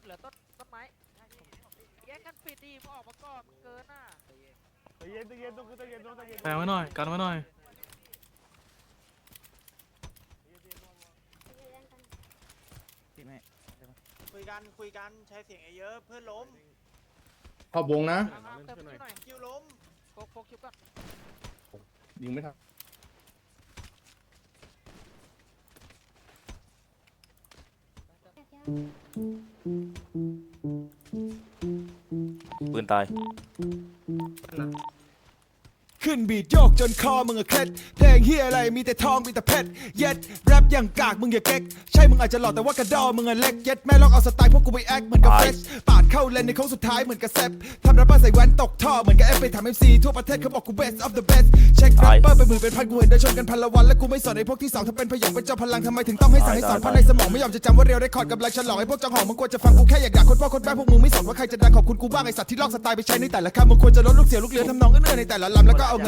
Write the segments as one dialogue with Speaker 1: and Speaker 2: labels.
Speaker 1: ดเหลือต้นต้นไม้แยกกันปิดดีมึงออกมาก่อนมึงเกินน่ะ
Speaker 2: ใจเย็นใจเย็นต้องใจเย็นต้องใจเย็น
Speaker 3: แปลไว้หน่อย กันไว้หน่อย
Speaker 4: คุยกันคุยกันใช้เสียงเยอะเพื่อนล้ม
Speaker 5: ขอบวงนะ
Speaker 1: เอาๆเติมคิวหน่อย
Speaker 4: คิวล้ม
Speaker 1: โฟกโฟกคิวก่อน
Speaker 5: ยิงไม่ทัน
Speaker 6: ปืนตาย
Speaker 7: นบีดโยกจนคอมึงอะเคล็ดเพลงเฮียอะไรมีแต่ทองมีแต่เพชรเย็ดแรปอย่างกากมึงอย่าเก๊กใช่มึงอาจจะหล่อแต่ว่ากระดอมึงอะเล็กเย็ดแม่ลองเอาสไตล์พวกกูไปแอคเหมือนกับเฟสปาดเข้าเลนในโค้งสุดท้ายเหมือนกับแซปทำแรปเปอร์ใส่แว่นตกท่อเหมือนกับเอฟไปทำเอ็มซีทั่วประเทศเขาบอกกู best of the best เช็คแรปเปอร์ไปหมื่นเป็นพันกูเห็นเดินชนกันพันละวันและกูไม่สนไอ้พวกที่สองถ้าเป็นพยองเป็นเจ้าพลังทำไมถึงต้องให้สั่งให้สอนเพราะในสมองไม่ยอมจะจำว่าเรียวได้คอร์ดกำลังฉลองไอ้พวกจังหองมึงควรจะฟังกูแค่อยากด่าคนพ่อคนแม่พวกมึงไม่สนว่าใครจะดังขอบคุณกูบ้างไอ้สัตว์ที่ลอกสไตล์ไปใช้ในแต่ละคำมึงควรจะลดลูกเสียลูกเรือทำนองเอื้อๆในแต่ละลำแล้วก็เอาเงิน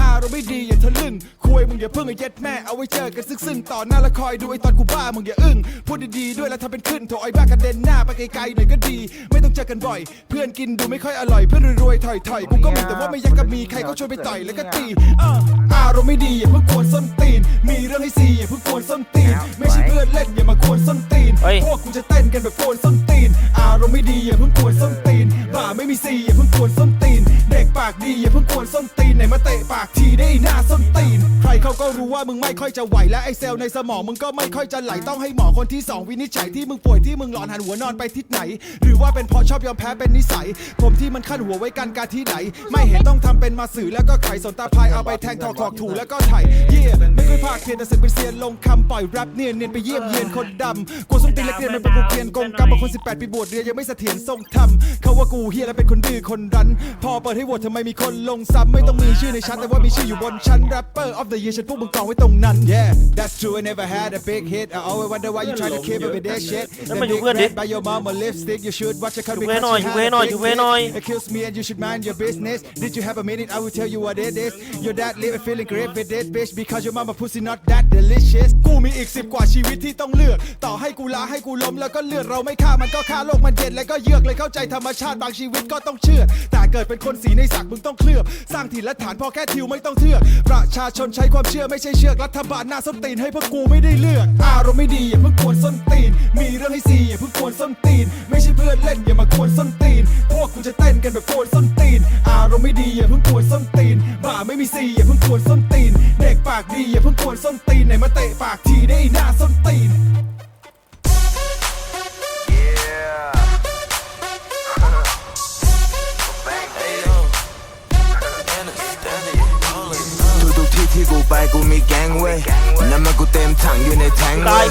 Speaker 7: อารมณ์ไม่ดีอย่าทะลึ่งคุยมึงอย่าเพิ่งไอ้เย็ดแม่เอาไว้เจอกันซึ่งๆต่อหน้าและคอยดูไอ้ตอนกูบ้ามึงอย่าอึ้งพูดดีๆด้วยแล้วทำเป็นขึ้นโถไอ้บ้ากระเด็นหน้าไปไกลๆหน่อยก็ดี ไม่ต้องเจอกันบ่อย เพื่อนกินดูไม่ค่อยอร่อยเพื่อนรวยๆถอยๆกูก็มีแต่ว่าไม่อยังกับมีใครก็ชวนไปต่อยแล้วก็ตีเอออารมณ์ไม่ดีอย่าเพิ่งกวนส้นตีน มีเรื่องให้ซีอย่าเพิ่งกวนส้นตีน ไม่ใช่เพื่อนเล่นอย่ามากวนส้นตีน
Speaker 6: เฮ้ย
Speaker 7: พวกกูจะเต้นกันแบบกวนส้นตีน อารมณ์ไม่ดีอย่าเพิ่งกวนส้นตีนบ่าไม่มีซีอย่าเพิ่งกวนส้นตีนเด็กปากดีอย่าเพิ่งกวนส้นตีนไหนมาเตะปากทีได้หน้าส้นตี เขาก็รู้ว่ามึงไม่ค่อยจะไหวและไอเซลล์ในสมองมึงก็ไม่ค่อยจะไหลต้องให้หมอคนที่สองวินิจฉัยที่มึงป่วยที่มึงหลอนหันหัวนอนไปทิศไหน หรือว่าเป็นเพราะชอบยอมแพ้เป็นนิสัย ผมที่มันขั้นหัวไว้กันการที่ไหน ไม่เห็นต้องทำเป็นมาสื่อแล้วก็ไขสนตาพายเอาไปแทงทอคอกถูแล้วก็ไถ่เย่ไม่เคยพากเพียนแต่สึกเป็นเซียนลงคำปล่อยแรปเนียนเนียนไปเยี่ยมเยียนคนดำกูส้มตีนเล็กเรียนมันเป็นกูเกรียนกงกรรมบางคน18ปีบวชเรียนยังไม่เสถียรทรงธรรมเขาว่ากูเฮียแล้วเป็นคนดื้อคนรั้น พอเปิดให้โหวตทำไมมีคนลงซ้ำไม่ต้องมีชื่อในชั้นแต่ว่ามีชื่ออยู่บนชั้น rapper of the year ฉันพวกมึงกองไว้ตรงนั้น yeah that's true I never had a big hit I always wonder why you try to keep it with that shit
Speaker 6: แล้วมาอยู่เพื่อนดิ
Speaker 7: by your mama lipstick you should watch her come
Speaker 6: อยู่เพื่อนหน่อยอยู่เพื่อนหน่อยอยู่เพื่อนหน่อย
Speaker 7: Accuse me and you should mind your business. Did you have a minute? I will tell you what it is. Your dad living feeling great with this bitch because your mama pussy not that delicious. กูมีอีกสิบกว่าชีวิตที่ต้องเลือก ต่อให้กูลาให้กูล้มแล้วก็เลือดเราไม่ฆ่ามันก็ฆ่าโลกมันเย็นแล้วก็เยือกเลยเข้าใจธรรมชาติบางชีวิตก็ต้องเชื่อแต่เกิดเป็นคนสีในสักมึงต้องเคลือบ สร้างถิ่นและฐานพอแค่ทิวไม่ต้องเทือกประชาชนใช้ความเชื่อไม่ใช่เชือกรัฐบาลหน้าส้นตีนให้พวกกูไม่ได้เลือก อารมณ์ไม่ดีอย่าเพิ่งกวนส้นตีน มีเรื่องให้ซีอย่าเพิ่งกวนส้นตีน ไม่ใช่เพื่อนเล่นอย่ามากวนส้นตีน พวกคุณจะเต้นกันแบบกวนส้นตีน อารมณ์ไม่ดีอย่าเพิ่งกวนส้นตีน บ่าไม่มีซีอย่าเพิ่งกวนส้นตีน เด็กปากดีอย่าเพิ่งกวนส้นตีนไหนมาเตะปากทีได้หน้า
Speaker 8: ไปกูมีแก๊งเว้ยน้ำมันกูเต็มถังอยู่ในแทงเว้ย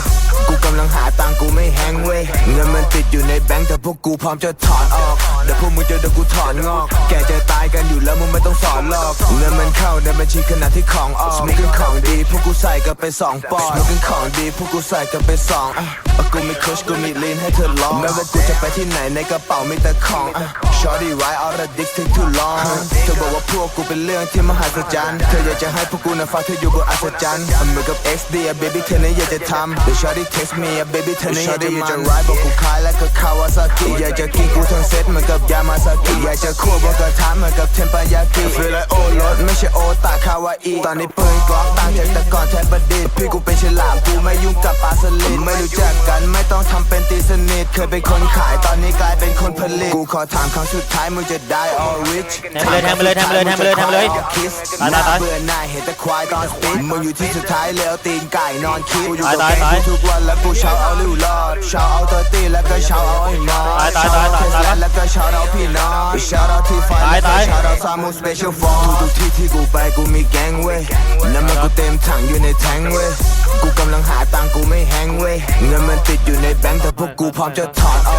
Speaker 8: กูกำลังหาตังค์กูไม่แฮงเว้ยเงินมันติดอยู่ในแบงค์แต่พวกกูพร้อมจะถอนออกเดี๋ยวพวกมึงจะโดนกูถอนงอก แกจะตายกันอยู่แล้วมึงไม่ต้องสอนหรอกเงินมันเข้าในบัญชีขณะที่ของออกสมุกินของดี พวกกูใส่กันไปสองปอนด์สมุกินของดี พวกกูใส่กันไปสองอะอะกูมีคุชกูมีลีนให้เธอลองไม่ว่ากูจะไปที่ไหนในกระเป๋ามีแต่ของอะ Shorty ride all the dick take too long เธอบอกว่าพวกกูเป็นเรื่องที่มหัศจรรย์ เธออยากจะให้พวกกูน่ะฟังเธออยู่บนอัศจรรย์เหมือนกับ XD อะ baby เธอเนี่ยอยากจะทำเดี๋ยว Shorty text me อะ baby เธอเนี่ยอยากจะมัน ride บอกกูคล้ายแล้วก็คาวาซากิอยากจะกินกูทั้งเซตเหมือนกับยามาซากิอยากจะคั่วบนกระทะเหมือนกับเทมปายากิ feel like โอ้รถไม่ใช่โอตาคาวาอีตอนนี้ปืนกล็อกต่างจากแต่ก่อนแทบประดิษฐ์ พี่กูเป็นฉลามกูไม่ยุ่งกับปลาสลิดไม่รู้จักกันไม่ต้องทำเป็นตีสนิทเคยเป็นคนขายตอนนี้กลายเป็นคนผลิตกูขอถามครั้งสุดท้ายมึงจะได้ all rich
Speaker 6: แทงไปเลยแทงไปเลยแทงไปเลยแทงไปเลยแทงไปเลย
Speaker 8: คิส
Speaker 6: ตายตายตาย
Speaker 8: เบื่อหน่ายเห็นแต่ควายตอนสปินมึงอยู่ที่สุดท้ายแล้วตีนไก่นอนคิดกูอยู่กับ
Speaker 6: ตาย
Speaker 8: แก
Speaker 6: ตาย
Speaker 8: งกูทุกวันแล้วกูเช้าเอาลิวรอ ก็เช้าเอาพี่น้องเช้าเอาที่ไฟ
Speaker 6: ตายตาย
Speaker 8: เช้าเอาซามูสเปเชียลฟอร์ทุกๆที่ที่กูไปกูมีแก๊งเว้ยน้ำมันกูเต็มถังอยู่ในแทงเว้ยกูกำลังหาตังค์กูไม่แฮงเว้ยเงินมันติดอยู่ในแบงค์แต่พวกกูพร้อมจะถอนออก